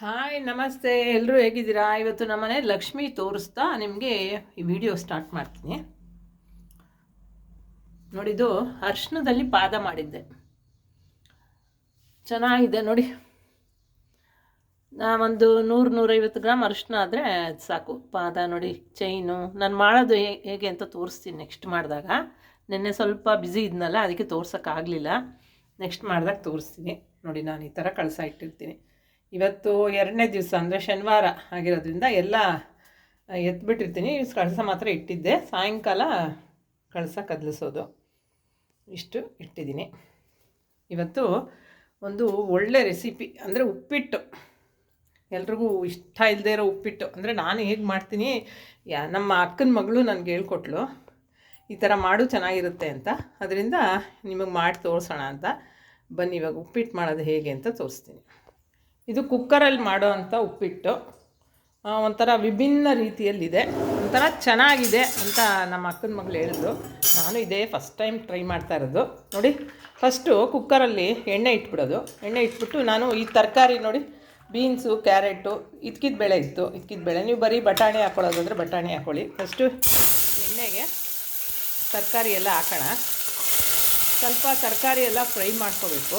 Hi ನಮಸ್ತೆ. ಎಲ್ಲರೂ ಹೇಗಿದ್ದೀರಾ? ಇವತ್ತು ನಮ್ಮನೆ ಲಕ್ಷ್ಮಿ ತೋರಿಸ್ತಾ ನಿಮಗೆ ಈ ವಿಡಿಯೋ ಸ್ಟಾರ್ಟ್ ಮಾಡ್ತೀನಿ. ನೋಡಿದು ಅರ್ಶನದಲ್ಲಿ ಪಾದ ಮಾಡಿದ್ದೆ. ಚೆನ್ನಾಗಿದೆ, ನೋಡಿ. ನಾ ಒಂದು ನೂರು, ನೂರೈವತ್ತು ಗ್ರಾಮ್ ಅರಿಶಿನ ಆದರೆ ಸಾಕು. ಪಾದ, ನೋಡಿ ಚೈನು ನಾನು ಮಾಡೋದು ಹೇಗೆ ಅಂತ ತೋರಿಸ್ತೀನಿ ನೆಕ್ಸ್ಟ್ ಮಾಡಿದಾಗ. ನಿನ್ನೆ ಸ್ವಲ್ಪ ಬ್ಯುಸಿ ಇದ್ನಲ್ಲ, ಅದಕ್ಕೆ ತೋರ್ಸೋಕ್ಕಾಗಲಿಲ್ಲ ನೆಕ್ಸ್ಟ್ ಮಾಡಿದಾಗ ತೋರಿಸ್ತೀನಿ. ನೋಡಿ, ನಾನು ಈ ಥರ ಕಳಿಸ ಇಟ್ಟಿರ್ತೀನಿ. ಇವತ್ತು ಎರಡನೇ ದಿವಸ ಅಂದರೆ ಶನಿವಾರ ಆಗಿರೋದ್ರಿಂದ ಎಲ್ಲ ಎತ್ಬಿಟ್ಟಿರ್ತೀನಿ. ಕಳಸ ಮಾತ್ರ ಇಟ್ಟಿದ್ದೆ. ಸಾಯಂಕಾಲ ಕಳಸ ಕದಲಿಸೋದು. ಇಷ್ಟು ಇಟ್ಟಿದ್ದೀನಿ. ಇವತ್ತು ಒಂದು ಒಳ್ಳೆ ರೆಸಿಪಿ ಅಂದರೆ ಉಪ್ಪಿಟ್ಟು. ಎಲ್ರಿಗೂ ಇಷ್ಟ ಇಲ್ಲದೆ ಇರೋ ಉಪ್ಪಿಟ್ಟು. ಅಂದರೆ ನಾನು ಹೇಗೆ ಮಾಡ್ತೀನಿ, ಯಾ, ನಮ್ಮ ಅಕ್ಕನ ಮಗಳು ನನಗೆ ಹೇಳ್ಕೊಟ್ಲು, ಈ ಥರ ಮಾಡು, ಚೆನ್ನಾಗಿರುತ್ತೆ ಅಂತ. ಅದರಿಂದ ನಿಮಗೆ ಮಾಡಿ ತೋರಿಸೋಣ ಅಂತ. ಬನ್ನಿ, ಇವಾಗ ಉಪ್ಪಿಟ್ಟು ಮಾಡೋದು ಹೇಗೆ ಅಂತ ತೋರಿಸ್ತೀನಿ. ಇದು ಕುಕ್ಕರಲ್ಲಿ ಮಾಡೋ ಅಂಥ ಉಪ್ಪಿಟ್ಟು ಒಂಥರ ವಿಭಿನ್ನ ರೀತಿಯಲ್ಲಿದೆ. ಒಂಥರ ಚೆನ್ನಾಗಿದೆ ಅಂತ ನಮ್ಮ ಅಕ್ಕನ ಮಗಳು ಹೇಳಿದ್ರು. ನಾನು ಇದೇ ಫಸ್ಟ್ ಟೈಮ್ ಟ್ರೈ ಮಾಡ್ತಾ ಇರೋದು. ನೋಡಿ ಫಸ್ಟು ಕುಕ್ಕರಲ್ಲಿ ಎಣ್ಣೆ ಇಟ್ಬಿಡೋದು. ಎಣ್ಣೆ ಇಟ್ಬಿಟ್ಟು ನಾನು ಈ ತರಕಾರಿ ನೋಡಿ ಬೀನ್ಸು ಕ್ಯಾರೆಟು ಇದ್ಕಿದ ಬೆಳೆ ಇತ್ತು. ಇದ್ಕಿದ ಬೆಳೆ. ನೀವು ಬರೀ ಬಟಾಣಿ ಹಾಕೊಳ್ಳೋದಾದ್ರೆ ಬಟಾಣಿ ಹಾಕೊಳ್ಳಿ. ಫಸ್ಟು ಎಣ್ಣೆಗೆ ತರಕಾರಿ ಎಲ್ಲ ಹಾಕೋಣ. ಸ್ವಲ್ಪ ತರಕಾರಿ ಎಲ್ಲ ಫ್ರೈ ಮಾಡ್ಕೋಬೇಕು.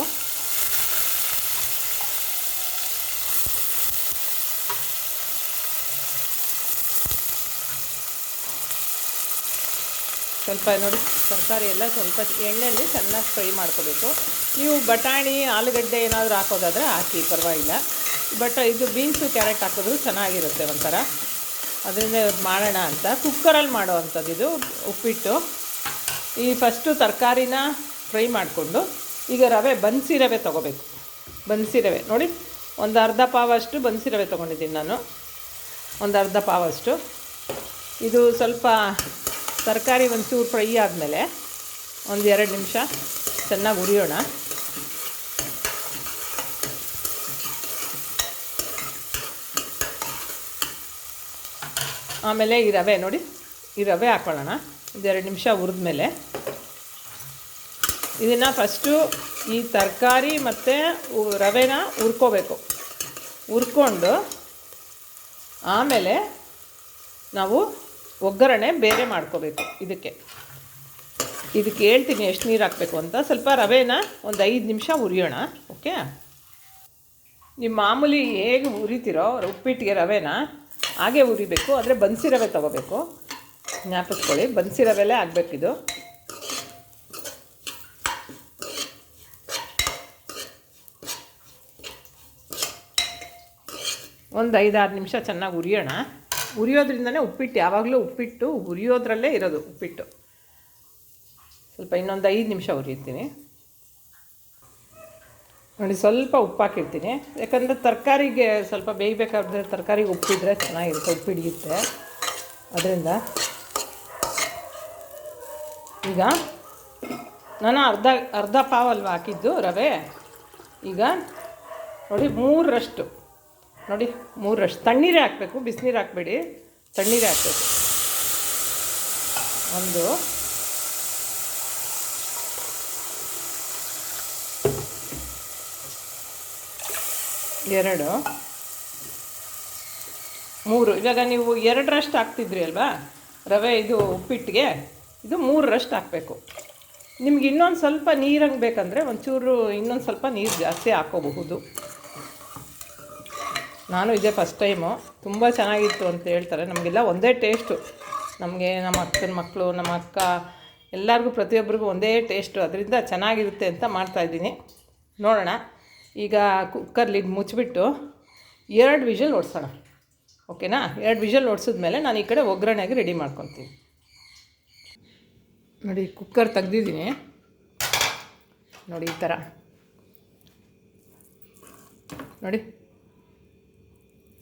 ಸ್ವಲ್ಪ ನೋಡಿ, ತರಕಾರಿ ಎಲ್ಲ ಸ್ವಲ್ಪ ಎಣ್ಣೆಯಲ್ಲಿ ಚೆನ್ನಾಗಿ ಫ್ರೈ ಮಾಡ್ಕೋಬೇಕು. ನೀವು ಬಟಾಣಿ, ಆಲೂಗಡ್ಡೆ ಏನಾದರೂ ಹಾಕೋದಾದರೆ ಹಾಕಿ, ಪರವಾಗಿಲ್ಲ. ಬಟ್ ಇದು ಬೀನ್ಸು, ಕ್ಯಾರೆಟ್ ಹಾಕಿದ್ರು ಚೆನ್ನಾಗಿರುತ್ತೆ ಒಂಥರ. ಅದರಿಂದ ಮಾಡೋಣ ಅಂತ. ಕುಕ್ಕರಲ್ಲಿ ಮಾಡೋವಂಥದ್ದು ಇದು, ಉಪ್ಪಿಟ್ಟು. ಈ ಫಸ್ಟು ತರಕಾರಿನ ಫ್ರೈ ಮಾಡಿಕೊಂಡು, ಈಗ ರವೆ, ಬನ್ಸಿ ರವೆ ತೊಗೋಬೇಕು. ಬನ್ಸಿ ರವೆ. ನೋಡಿ, ಒಂದು ಅರ್ಧ ಪಾವಷ್ಟು ಬನ್ಸಿ ರವೆ ತೊಗೊಂಡಿದ್ದೀನಿ ನಾನು. ಒಂದು ಅರ್ಧ ಪಾವಷ್ಟು. ಇದು ಸ್ವಲ್ಪ ತರಕಾರಿ ಒಂಚೂರು ಫ್ರೈ ಆದಮೇಲೆ ಒಂದು ಎರಡು ನಿಮಿಷ ಚೆನ್ನಾಗಿ ಉರಿಯೋಣ ಆಮೇಲೆ ಈ ರವೆ ನೋಡಿ, ಈ ರವೆ ಹಾಕೊಳ್ಳೋಣ. ಇದೆರಡು ನಿಮಿಷ ಹುರಿದ್ಮೇಲೆ. ಇದನ್ನು ಫಸ್ಟು ಈ ತರಕಾರಿ ಮತ್ತು ರವೆನ ಹುರ್ಕೋಬೇಕು. ಹುರ್ಕೊಂಡು ಆಮೇಲೆ ನಾವು ಒಗ್ಗರಣೆ ಬೇರೆ ಮಾಡ್ಕೋಬೇಕು ಇದಕ್ಕೆ. ಇದಕ್ಕೆ ಹೇಳ್ತೀನಿ ಎಷ್ಟು ನೀರು ಹಾಕಬೇಕು ಅಂತ. ಸ್ವಲ್ಪ ರವೆನ ಒಂದು ಐದು ನಿಮಿಷ ಉರಿಯೋಣ ಓಕೆ? ನಿಮ್ಮ ಮಾಮೂಲಿ ಹೇಗೆ ಹುರಿತೀರೋ ಉಪ್ಪಿಟ್ಟಿಗೆ ರವೆನ ಹಾಗೆ ಉರಿಬೇಕು ಆದರೆ ಬನ್ಸಿ ರವೆ ತೊಗೋಬೇಕು. ಜ್ಞಾಪಿಸ್ಕೊಳ್ಳಿ ಬನ್ಸಿ ರವೆಲೇ ಆಗಬೇಕಿದು ಒಂದು ಐದಾರು ನಿಮಿಷ ಚೆನ್ನಾಗಿ ಹುರಿಯೋಣ. ಹುರಿಯೋದ್ರಿಂದನೇ ಉಪ್ಪಿಟ್ಟು, ಯಾವಾಗಲೂ ಉಪ್ಪಿಟ್ಟು ಉರಿಯೋದ್ರಲ್ಲೇ ಇರೋದು ಉಪ್ಪಿಟ್ಟು. ಸ್ವಲ್ಪ ಇನ್ನೊಂದು ಐದು ನಿಮಿಷ ಉರಿಯುತ್ತೀನಿ ನೋಡಿ, ಸ್ವಲ್ಪ ಉಪ್ಪು ಹಾಕಿರ್ತೀನಿ. ಯಾಕಂದರೆ ತರಕಾರಿಗೆ ಸ್ವಲ್ಪ ಬೇಯಬೇಕಾದ್ರೆ ತರಕಾರಿಗೆ ಉಪ್ಪಿದ್ರೆ ಚೆನ್ನಾಗಿರುತ್ತೆ, ಉಪ್ಪು ಹಿಡಿಯುತ್ತೆ. ಅದರಿಂದ ಈಗ ನಾನು ಅರ್ಧ ಅರ್ಧ ಪಾವಲ್ವ ಹಾಕಿದ್ದು ರವೆ. ಈಗ ನೋಡಿ, ಮೂರರಷ್ಟು. ನೋಡಿ ಮೂರರಷ್ಟು ತಣ್ಣೀರೇ ಹಾಕಬೇಕು, ಬಿಸಿನೀರು ಹಾಕಬೇಡಿ. ತಣ್ಣೀರೇ ಹಾಕಬೇಕು. ಒಂದು. ಎರಡು. ಮೂರು. ಇವಾಗ ನೀವು ಎರಡರಷ್ಟು ಹಾಕ್ತಿದ್ರಿ ಅಲ್ವಾ? ರವೆ ಇದು ಉಪ್ಪಿಟ್ಟಿಗೆ ಇದು ಮೂರರಷ್ಟು ಹಾಕಬೇಕು. ನಿಮ್ಗೆ ಇನ್ನೊಂದು ಸ್ವಲ್ಪ ನೀರಂಗೆ ಬೇಕಂದರೆ ಒಂಚೂರು ಇನ್ನೊಂದು ಸ್ವಲ್ಪ ನೀರು ಜಾಸ್ತಿ ಹಾಕೋಬಹುದು. ನಾನು ಇದೇ ಫಸ್ಟ್ ಟೈಮು ತುಂಬ ಚೆನ್ನಾಗಿತ್ತು ಅಂತ ಹೇಳ್ತಾರೆ. ನಮಗೆಲ್ಲ ಒಂದೇ ಟೇಸ್ಟು ನಮಗೆ ನಮ್ಮ ಅಕ್ಕನ ಮಕ್ಕಳು ನಮ್ಮ ಅಕ್ಕ, ಎಲ್ಲರಿಗೂ ಪ್ರತಿಯೊಬ್ಬರಿಗೂ ಒಂದೇ ಟೇಸ್ಟು ಅದರಿಂದ ಚೆನ್ನಾಗಿರುತ್ತೆ ಅಂತ ಮಾಡ್ತಾಯಿದ್ದೀನಿ ನೋಡೋಣ. ಈಗ ಕುಕ್ಕರ್ ಲಿಡ್ ಮುಚ್ಚಿಬಿಟ್ಟು ಎರಡು ವಿಷಲ್ ಓಡಿಸೋಣ. ಓಕೆನಾ ಎರಡು ವಿಷಲ್ ಓಡಿಸಿದ್ಮೇಲೆ ನಾನು ಈ ಕಡೆ ಒಗ್ಗರಣೆಗೆ ರೆಡಿ ಮಾಡ್ಕೊತೀನಿ. ನೋಡಿ ಕುಕ್ಕರ್ ತೆಗ್ದಿದ್ದೀನಿ. ನೋಡಿ, ಈ ಥರ ನೋಡಿ.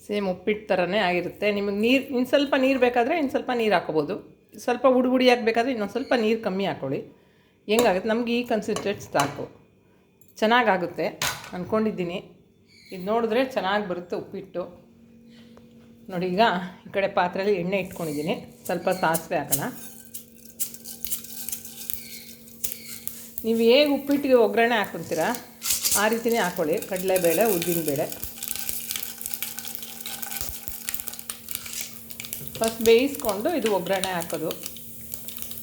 ಸೇಮ್ ಉಪ್ಪಿಟ್ಟು ಥರನೇ ಆಗಿರುತ್ತೆ. ನಿಮಗೆ ನೀರು ಇನ್ನು ಸ್ವಲ್ಪ ನೀರು ಬೇಕಾದರೆ ಇನ್ನು ಸ್ವಲ್ಪ ನೀರು ಹಾಕೋಬೋದು. ಸ್ವಲ್ಪ ಉಡುಗುಡಿ ಹಾಕಬೇಕಾದ್ರೆ ಇನ್ನೊಂದು ಸ್ವಲ್ಪ ನೀರು ಕಮ್ಮಿ ಹಾಕ್ಕೊಳ್ಳಿ ಹೆಂಗಾಗುತ್ತೆ? ನಮಗೆ ಈ ಕನ್ಸಿಸ್ಟೆಂಟ್ ಸಾಕು. ಚೆನ್ನಾಗಾಗುತ್ತೆ ಅಂದ್ಕೊಂಡಿದ್ದೀನಿ ಇದು ನೋಡಿದ್ರೆ ಚೆನ್ನಾಗಿ ಬರುತ್ತೆ ಉಪ್ಪಿಟ್ಟು. ನೋಡಿ, ಈಗ ಈ ಕಡೆ ಪಾತ್ರೆಯಲ್ಲಿ ಎಣ್ಣೆ ಇಟ್ಕೊಂಡಿದ್ದೀನಿ. ಸ್ವಲ್ಪ ಸಾಸಿವೆ ಹಾಕೋಣ. ನೀವು ಹೇಗೆ ಉಪ್ಪಿಟ್ಟಿಗೆ ಒಗ್ಗರಣೆ ಹಾಕೊತೀರಾ, ಆ ರೀತಿಯೇ ಹಾಕ್ಕೊಳ್ಳಿ ಕಡಲೆಬೇಳೆ, ಉದ್ದಿನಬೇಳೆ. ಫಸ್ಟ್ ಬೇಯಿಸ್ಕೊಂಡು ಇದು ಒಗ್ಗರಣೆ ಹಾಕೋದು.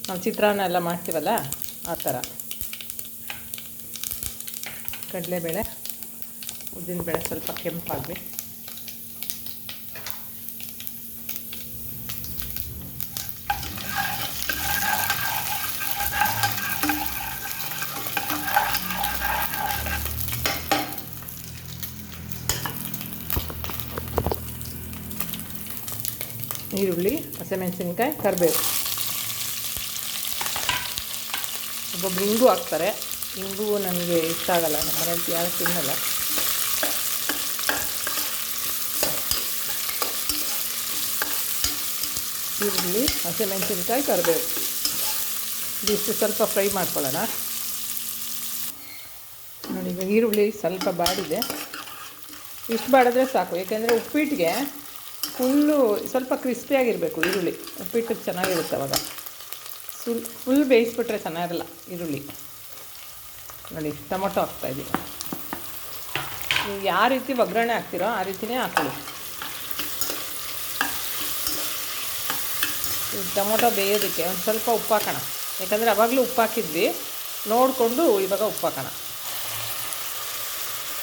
ನಾವು ಚಿತ್ರಾನ್ನ ಎಲ್ಲ ಮಾಡ್ತೀವಲ್ಲ, ಆ ಥರ. ಕಡಲೆಬೇಳೆ, ಉದ್ದಿನಬೇಳೆ ಸ್ವಲ್ಪ ಕೆಂಪಾಗಲಿ ಈರುಳ್ಳಿ, ಹಸಿಮೆಣಸಿನ್ಕಾಯಿ, ಕರಿಬೇವು. ಒಬ್ಬೊಬ್ರು ಇಂಗು ಹಾಕ್ತಾರೆ. ಇಂಗು ನನಗೆ ಇಷ್ಟ ಆಗಲ್ಲ, ನಮ್ಮ ಮನೆಯಲ್ಲಿ ಯಾರು ತಿನ್ನಲ್ಲ. ಈರುಳ್ಳಿ, ಹಸಿಮೆಣಸಿನ್ಕಾಯಿ, ಕರಿಬೇವು. ಇದಿಷ್ಟು ಸ್ವಲ್ಪ ಫ್ರೈ ಮಾಡ್ಕೊಳ್ಳೋಣ. ನೋಡಿ ಈರುಳ್ಳಿ ಸ್ವಲ್ಪ ಬಾಡಿದೆ. ಇಷ್ಟು ಬಾಡಿದ್ರೆ ಸಾಕು ಏಕೆಂದರೆ ಉಪ್ಪಿಟ್ಟಿಗೆ ಫುಲ್ಲು ಸ್ವಲ್ಪ ಕ್ರಿಸ್ಪಿಯಾಗಿರಬೇಕು ಈರುಳ್ಳಿ. ಉಪ್ಪಿಟ್ಟು ಚೆನ್ನಾಗಿರುತ್ತೆ ಅವಾಗ. ಸುಲ್, ಫುಲ್ ಬೇಯಿಸ್ಬಿಟ್ರೆ ಚೆನ್ನಾಗಿರಲ್ಲ ಈರುಳ್ಳಿ. ನೋಡಿ, ಟೊಮೊಟೊ ಹಾಕ್ತಾಯಿದ್ದೀವಿ ನೀವು ಯಾವ ರೀತಿ ಒಗ್ಗರಣೆ ಹಾಕ್ತಿರೋ ಆ ರೀತಿಯೇ ಹಾಕೊಳ್ಳಿ. ಟೊಮೊಟೊ ಬೇಯೋದಕ್ಕೆ ಒಂದು ಸ್ವಲ್ಪ ಉಪ್ಪು ಹಾಕೋಣ. ಯಾಕಂದರೆ ಅವಾಗಲೂ ಉಪ್ಪು ಹಾಕಿದ್ವಿ. ನೋಡಿಕೊಂಡು ಇವಾಗ ಉಪ್ಪು ಹಾಕೋಣ.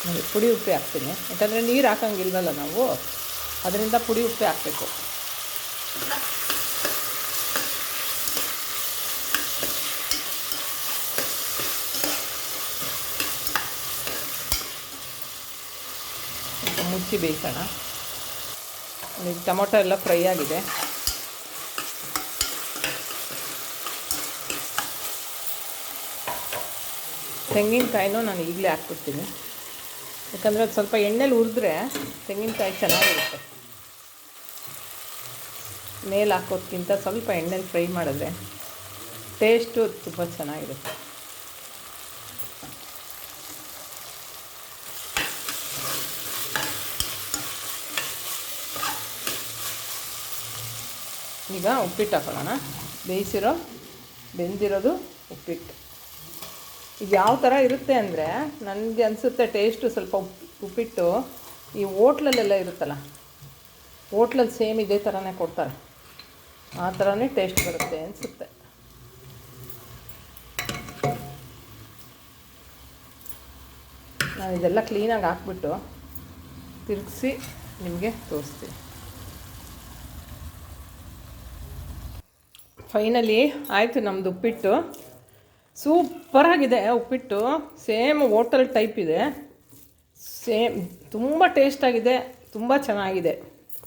ನೋಡಿ, ಪುಡಿ ಉಪ್ಪು ಹಾಕ್ತೀನಿ. ಯಾಕಂದರೆ ನೀರು ಹಾಕಂಗಿಲ್ವಲ್ಲ ನಾವು. ಅದರಿಂದ ಪುಡಿ ಉಪ್ಪೆ ಹಾಕಬೇಕು. ಮುಚ್ಚಿ ಬೇಯಿಸೋಣ. ಈಗ ಟೊಮೊಟೊ ಎಲ್ಲ ಫ್ರೈ ಆಗಿದೆ. ತೆಂಗಿನಕಾಯಿನೂ ನಾನು ಈಗಲೇ ಹಾಕ್ಬಿಡ್ತೀನಿ. ಯಾಕಂದರೆ ಅದು ಸ್ವಲ್ಪ ಎಣ್ಣೆಲಿ ಹುರಿದ್ರೆ ತೆಂಗಿನಕಾಯಿ ಚೆನ್ನಾಗಿರುತ್ತೆ. ಮೇಲೆ ಹಾಕೋದ್ಕಿಂತ ಸ್ವಲ್ಪ ಎಣ್ಣೆಲಿ ಫ್ರೈ ಮಾಡಿದ್ರೆ ಟೇಸ್ಟು ತುಂಬ ಚೆನ್ನಾಗಿರುತ್ತೆ. ಈಗ ಉಪ್ಪಿಟ್ಟು ಹಾಕೋಣ ಬೇಯಿಸಿರೋ, ಬೆಂದಿರೋದು ಉಪ್ಪಿಟ್ಟು. ಇದು ಯಾವ ಥರ ಇರುತ್ತೆ ಅಂದರೆ ನನಗೆ ಅನಿಸುತ್ತೆ ಟೇಸ್ಟು ಸ್ವಲ್ಪ ಉಪ್ಪು ಉಪ್ಪಿಟ್ಟು ಈ ಹೋಟ್ಲಲ್ಲೆಲ್ಲ ಇರುತ್ತಲ್ಲ, ಹೋಟ್ಲಲ್ಲಿ ಸೇಮ್ ಇದೇ ಥರನೇ ಕೊಡ್ತಾರೆ. ಆ ಥರನೇ ಟೇಸ್ಟ್ ಬರುತ್ತೆ ಅನಿಸುತ್ತೆ. ನಾನು ಇದೆಲ್ಲ ಕ್ಲೀನಾಗಿ ಹಾಕ್ಬಿಟ್ಟು ತಿರುಗಿಸಿ ನಿಮಗೆ ತೋರಿಸ್ತೀನಿ. ಫೈನಲಿ ಆಯಿತು ನಮ್ಮದು ಉಪ್ಪಿಟ್ಟು. ಸೂಪರಾಗಿದೆ ಉಪ್ಪಿಟ್ಟು. ಸೇಮ್ ಹೋಟೆಲ್ ಟೈಪ್ ಇದೆ. ಸೇಮ್ ತುಂಬ ಟೇಸ್ಟಾಗಿದೆ ತುಂಬ ಚೆನ್ನಾಗಿದೆ.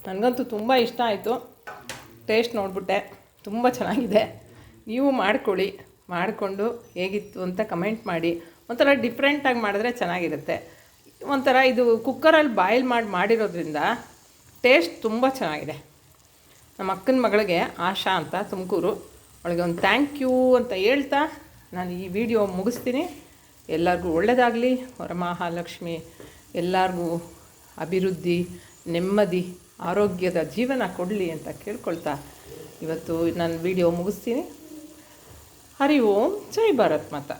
ನನಗಂತೂ ತುಂಬ ಇಷ್ಟ ಆಯಿತು. ಟೇಸ್ಟ್ ನೋಡಿಬಿಟ್ಟೆ. ತುಂಬ ಚೆನ್ನಾಗಿದೆ. ನೀವು ಮಾಡ್ಕೊಳ್ಳಿ. ಮಾಡಿಕೊಂಡು ಹೇಗಿತ್ತು ಅಂತ ಕಮೆಂಟ್ ಮಾಡಿ. ಒಂಥರ ಡಿಫ್ರೆಂಟಾಗಿ ಮಾಡಿದ್ರೆ ಚೆನ್ನಾಗಿರುತ್ತೆ. ಒಂಥರ ಇದು ಕುಕ್ಕರಲ್ಲಿ ಬಾಯ್ಲ್ ಮಾಡಿ, ಮಾಡಿರೋದ್ರಿಂದ ಟೇಸ್ಟ್ ತುಂಬ ಚೆನ್ನಾಗಿದೆ. ನಮ್ಮ ಅಕ್ಕನ ಮಗಳಿಗೆ ಆಶಾ ಅಂತ ತುಮಕೂರು. ಅವಳಿಗೆ ಒಂದು ಥ್ಯಾಂಕ್ ಯು ಅಂತ ಹೇಳ್ತಾ ನಾನು ಈ ವಿಡಿಯೋ ಮುಗಿಸ್ತೀನಿ. ಎಲ್ಲರಿಗೂ ಒಳ್ಳೆಯದಾಗಲಿ ವರಮಹಾಲಕ್ಷ್ಮಿ. ಎಲ್ಲರಿಗೂ ಅಭಿವೃದ್ಧಿ, ನೆಮ್ಮದಿ. ಆರೋಗ್ಯದ ಜೀವನ ಕೊಡಲಿ ಅಂತ ಕೇಳ್ಕೊಳ್ತಾ ಇವತ್ತು ನಾನು ವಿಡಿಯೋ ಮುಗಿಸ್ತೀನಿ. ಹರಿ ಓಂ ಜೈ ಭಾರತ್ ಮಾತಾ.